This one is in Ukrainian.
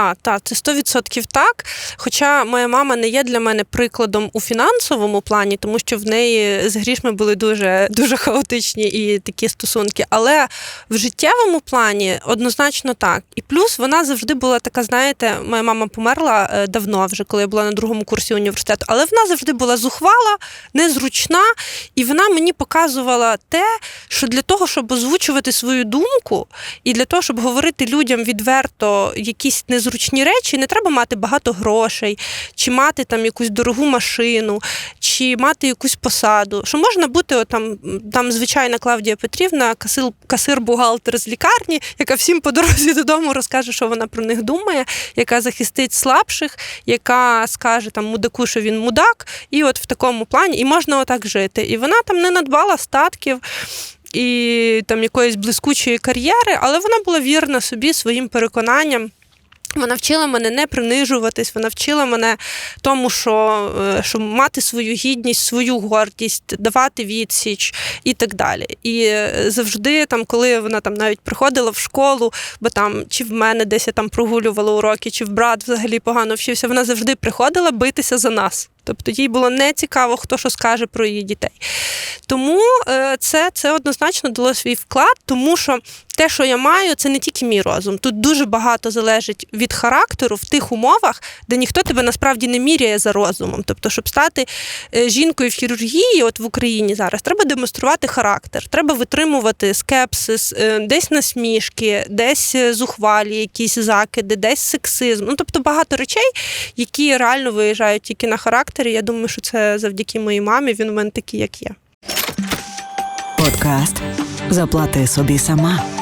Так, так, це 100% так. Хоча моя мама не є для мене прикладом у фінансовому плані, тому що в неї з грішми були дуже, дуже хаотичні і такі стосунки. Але в життєвому плані однозначно так. І плюс вона завжди була така, знаєте, моя мама померла е, давно, вже коли я була на другому курсі університету, але вона завжди була зухвала, незручна, і вона мені показувала те, що для того, щоб озвучувати свою думку, і для того, щоб говорити людям відверто якісь незручні речі, не треба мати багато грошей, чи мати там якусь дорогу машину, чи мати якусь посаду. Що можна бути от, там, там звичайна Клавдія Петрівна, касир, касир-бухгалтер з лікарні, яка всім по дорозі додому розкаже, що вона про них думає, яка захистить слабших, яка скаже там мудаку, що він мудак, і от в такому плані, і можна отак жити. І вона там не надбала статків. І там якоїсь блискучої кар'єри, але вона була вірна собі своїм переконанням. Вона вчила мене не принижуватись, вона вчила мене тому, що, е, що мати свою гідність, свою гордість, давати відсіч і так далі. І е, завжди, там, коли вона там навіть приходила в школу, бо там чи в мене десь я там прогулювала уроки, чи в брат взагалі погано вчився, вона завжди приходила битися за нас. Тобто їй було не цікаво, хто що скаже про її дітей. Тому е, це, це однозначно дало свій вклад, тому що те, що я маю, це не тільки мій розум. Тут дуже багато залежить від характеру в тих умовах, де ніхто тебе насправді не міряє за розумом. Тобто, щоб стати е, жінкою в хірургії, от в Україні зараз, треба демонструвати характер, треба витримувати скепсис, е, десь насмішки, десь зухвалі, якісь закиди, десь сексизм. Ну тобто багато речей, які реально виїжджають тільки на характері. Я думаю, що це завдяки моїй мамі. Він у мене такий, як є. Подкаст Заплати собі сама